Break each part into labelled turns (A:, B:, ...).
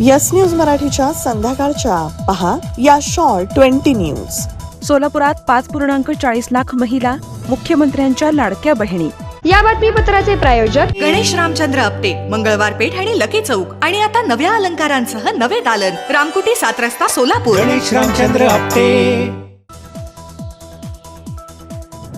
A: Yes news मराठीच्या संध्याकाळच्या. पहा या शॉर्ट ट्वेंटी न्यूज
B: सोलापुरात पाच पूर्णांक चाळीस लाख महिला मुख्यमंत्र्यांच्या लाडक्या बहिणी.
C: या बातमीपत्राचे प्रायोजक
D: गणेश रामचंद्र आपटे मंगळवार पेठ आणि लकी चौक आणि आता नव्या अलंकारांसह नवे दालन. रामकुटी सात रस्ता सोलापूर.
E: गणेश रामचंद्र आपटे.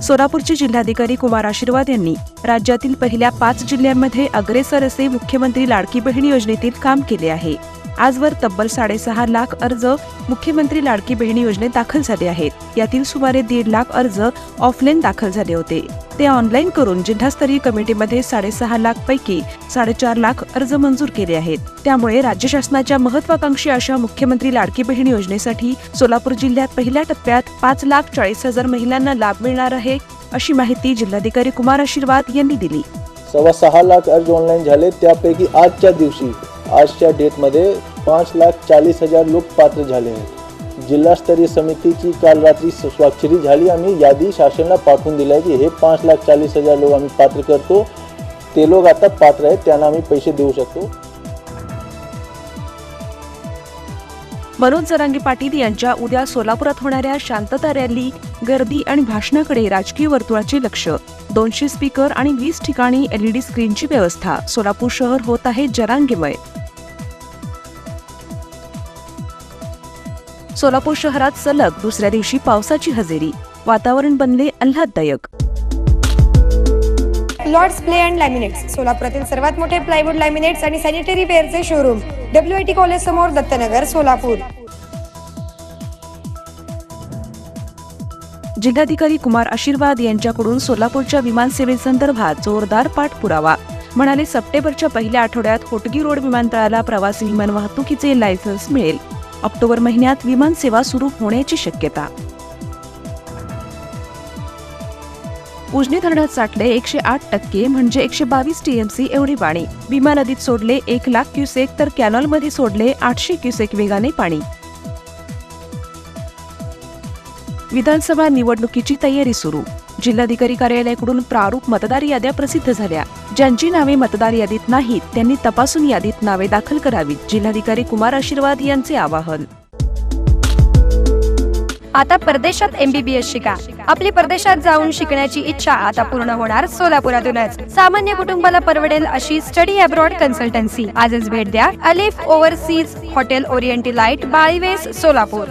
B: सोलापूरचे जिल्हाधिकारी कुमार आशीर्वाद यांनी राज्यातील पहिल्या पाच जिल्ह्यांमध्ये अग्रेसर असे मुख्यमंत्री लाडकी बहीण योजनेतील काम केले आहे. आजवर तब्बल साडेसहा लाख अर्ज मुख्यमंत्री लाडकी बहिणी योजनेत दाखल झाले आहेत. यातील सुमारे दीड लाख अर्ज ऑफलाईन दाखल झाले होते. ते ऑनलाईन करून जिल्हास्तरीय कमिटीमध्ये साडेसहा लाख पैकी साडेचार लाख अर्ज मंजूर केले आहेत. त्यामुळे राज्य शासनाच्या महत्वाकांक्षी अशा मुख्यमंत्री लाडकी बहीण योजनेसाठी सोलापूर जिल्ह्यात पहिल्या टप्प्यात पाच लाख चाळीस हजार महिलांना लाभ मिळणार आहे अशी माहिती जिल्हाधिकारी कुमार आशीर्वाद यांनी दिली.
F: सव्वा सहा लाख अर्ज ऑनलाईन झाले. त्यापैकी आजच्या दिवशी आजच्या डेटमध्ये पाच लाख चाळीस हजार लोक पात्र झाले आहेत. जिल्हास्तरीय समितीची काल रात्री स्वाक्षरी झाली. आम्ही यादी शासनाला पाठवून दिली आहे की हे पाच लाख चाळीस हजार लोक आम्ही पात्र करतो. ते लोक आता पात्र आहेत. त्यांना आम्ही पैसे देऊ शकतो.
B: मनोज जरांगे पाटील यांच्या उद्या सोलापुरात होणाऱ्या शांतता रॅली गर्दी आणि भाषणाकडे राजकीय वर्तुळाचे लक्ष. दोनशे स्पीकर आणि वीस ठिकाणी एलईडी स्क्रीनची व्यवस्था. सोलापूर शहर होत आहे जरांगेमय. सोलापूर शहरात सलग दुसऱ्या दिवशी पावसाची हजेरी. वातावरण बनले आल्हाददायक.
C: लॉर्ड्स प्ले अँड लॅमिनेट्स सोलापुरातील सर्वात मोठे प्लायवूड लॅमिनेट्स आणि sanitary ware showroom W I T college समोर दत्तनगर सोलापूर.
B: जिल्हाधिकारी कुमार आशीर्वाद यांच्याकडून सोलापूरच्या विमानसेवेसंदर्भात जोरदार पाठपुरावा. म्हणाले सप्टेंबरच्या पहिल्या आठवड्यात होटगी रोड विमानतळाला प्रवासी विमान वाहतुकीचे लायसन्स मिळेल. ऑक्टोबर महिन्यात विमानसेवा सुरू होण्याची शक्यता. उजनी धरणात साठले एकशे आठ टक्के म्हणजे एकशे बावीस टीएमसी एवढे पाणी. भीमा नदीत सोडले एक लाख क्युसेक तर कॅनॉलमध्ये सोडले आठशे क्युसेक वेगाने पाणी. विधानसभा निवडणुकीची तयारी सुरू. जिल्हाधिकारी कार्यालयाकडून प्रारूप मतदार याद्या प्रसिद्ध झाल्या. ज्यांची नावे मतदार यादीत नाहीत त्यांनी तपासून यादीत नावे दाखल करावीत जिल्हाधिकारी कुमार आशीर्वाद यांचे आवाहन.
C: आता परदेशात एमबीबीएस शिका. आपली परदेशात जाऊन शिकण्याची इच्छा आता पूर्ण होणार सोलापुरातूनच. सामान्य कुटुंबाला परवडेल अशी स्टडी अब्रॉड कन्सल्टन्सी. आजच भेट द्या अलिफ ओव्हरसीज हॉटेल ओरिएंटी बाळीवेस सोलापूर.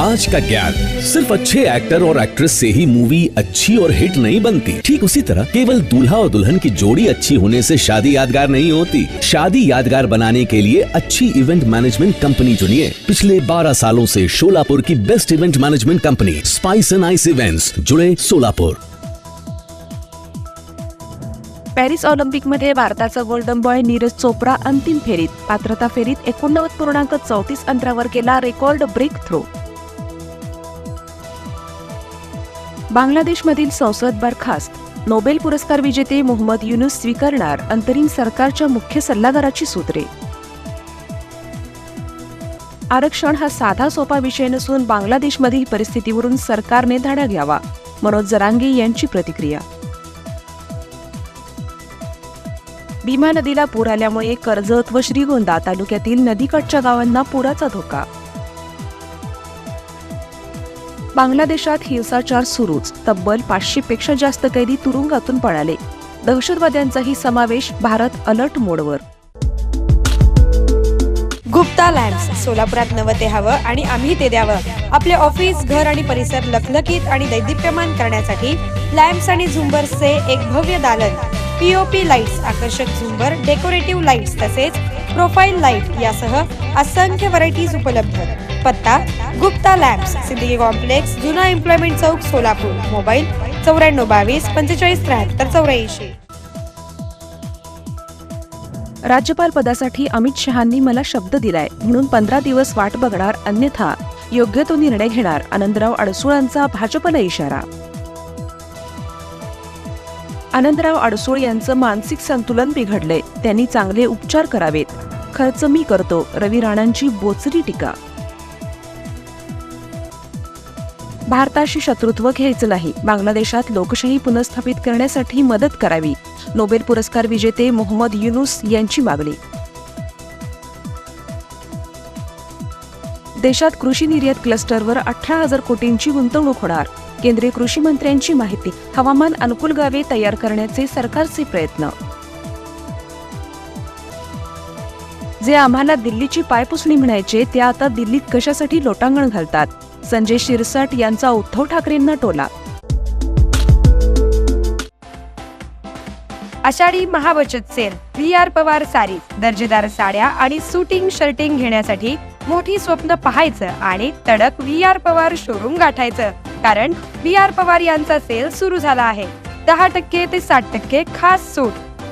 G: आज का ज्ञान सिर्फ़ अच्छे एक्टर और एक्ट्रेस से ही मूवी अच्छी और हिट नहीं बनती। ठीक उसी तरह केवल दूल्हा और दुल्हन की जोड़ी अच्छी होने से शादी यादगार नहीं होती। शादी यादगार बनाने के लिए अच्छी इवेंट मैनेजमेंट कंपनी चुनिए। पिछले 12 सालों से शोलापुर की best event management company spice and ice events जुड़े सोलापुर
B: पॅरिस ऑलिम्पिकमध्ये भारताचा गोल्डन बॉय नीरज चोप्रा अंतिम फेरीत, पात्रता फेरीत एकोणनव्वद पूर्णांक चौतीस अंतरावर केला रेकॉर्ड ब्रेक थ्रो बांगलादेशमधील संसद बरखास्त. नोबेल पुरस्कार विजेते मोहम्मद युनुस स्वीकारणार अंतरिम सरकारच्या मुख्य सल्लागाराची सूत्रे. आरक्षण हा साधा सोपा विषय नसून बांगलादेशमधील परिस्थितीवरून सरकारने धाडा घ्यावा मनोज जरांगे यांची प्रतिक्रिया. भीमा नदीला पूर आल्यामुळे कर्जत व श्रीगोंदा तालुक्यातील नदीकाठच्या गावांना पुराचा धोका. बांगलादेशात हिंसाचार सुरूच. तब्बल पाचशे पेक्षा जास्त कैदी तुरुंगातून पळाले. दहशतवाद्यांचाही समावेश भारत अलर्ट मोडवर.
C: गुप्ता लॅम्प्स सोलापुरात नवं ते हवं आणि आम्ही ते द्यावं. आपले ऑफिस घर आणि परिसर लखलखीत आणि दैदिप्यमान करण्यासाठी लॅम्प्स आणि झुंबर्सचे एक भव्य दालन. पीओपी लाईट्स आकर्षक झुंबर डेकोरेटिव्ह लाईट्स तसेच प्रोफाईल लाइट यासह असंख्य व्हरायटीज उपलब्ध. पत्ता गुप्ता लॅम्प्स सिद्दीकी कॉम्प्लेक्स जुना एम्प्लॉयमेंट चौक सोलापूर मोबाईल चौऱ्याण्णव बावीस पंचेचाळीस त्र्याहत्तर चौऱ्याऐंशी.
B: राज्यपाल पदासाठी अमित शहांनी मला शब्द दिलाय म्हणून पंधरा दिवस वाट बघणार अन्यथा योग्य तो निर्णय घेणार आनंदराव अडसुळांचा भाजपला इशारा. आनंदराव अडसूळ यांचं मानसिक संतुलन बिघडलंय त्यांनी चांगले उपचार करावेत. खर्च मी करतो रवी राणांची बोचरी टीका. भारताशी शत्रुत्व घ्यायचं नाही. बांगलादेशात लोकशाही पुनर्स्थापित करण्यासाठी मदत करावी. नोबेल पुरस्कार विजेते मोहम्मद युनुस यांची मागणी. देशात कृषी निर्यात क्लस्टरवर अठरा हजार कोटींची गुंतवणूक होणार. केंद्रीय कृषी मंत्र्यांची माहिती. हवामान अनुकूल गावे तयार करण्याचे सरकारचे प्रयत्न. जे आम्हाला दिल्लीची पायपुसणी म्हणायचे ते आता दिल्लीत कशासाठी लोटांगण घालतात? संजय शिरसाट यांचा उद्धव ठाकरेंना टोला.
C: आषाढी महाबचत sale V R Pawar sari दर्जेदार साड्या आणि सुटिंग शर्टिंग घेण्यासाठी मोठी स्वप्न पाहायचं आणि तडक व्ही आर पवार शोरूम गाठायचं. कारण व्ही आर पवार यांचा सेल सुरू झाला आहे. दहा टक्के ते साठ टक्के खास सूट.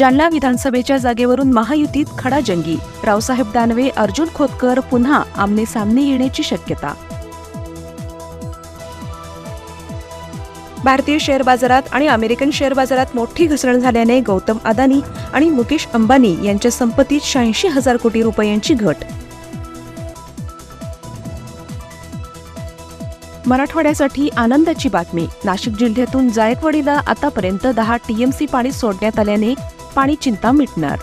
B: जालना विधानसभेच्या जागेवरून महायुतीत खडाजंगी. रावसाहेब दानवे अर्जुन खोतकर पुन्हा आमने सामने येण्याची शक्यता. भारतीय शेअर बाजारात आणि अमेरिकन शेअर बाजारात मोठी घसरण झाल्याने गौतम अदानी आणि मुकेश अंबानी यांच्या संपत्तीत शहाऐंशी हजार कोटी रुपयांची घट. मराठवाड्यासाठी आनंदाची बातमी. नाशिक जिल्ह्यातून जायकवाडीला आतापर्यंत दहा टीएमसी पाणी सोडण्यात आल्याने पाणी चिंता मिटणार.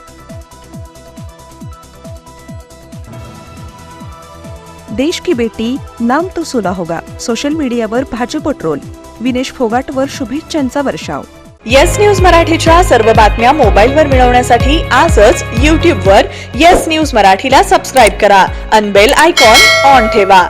B: देश की बेटी नाम तो सुना होगा. सोशल मीडियावर भाजप ट्रोल. विनेश फोगाटवर शुभेच्छांचा वर्षाव.
A: येस न्यूज मराठीच्या सर्व बातम्या मोबाईलवर मिळवण्यासाठी आजच यूट्यूबवर येस न्यूज मराठीला सबस्क्राईब करा. अनबेल आयकॉन ऑन ठेवा.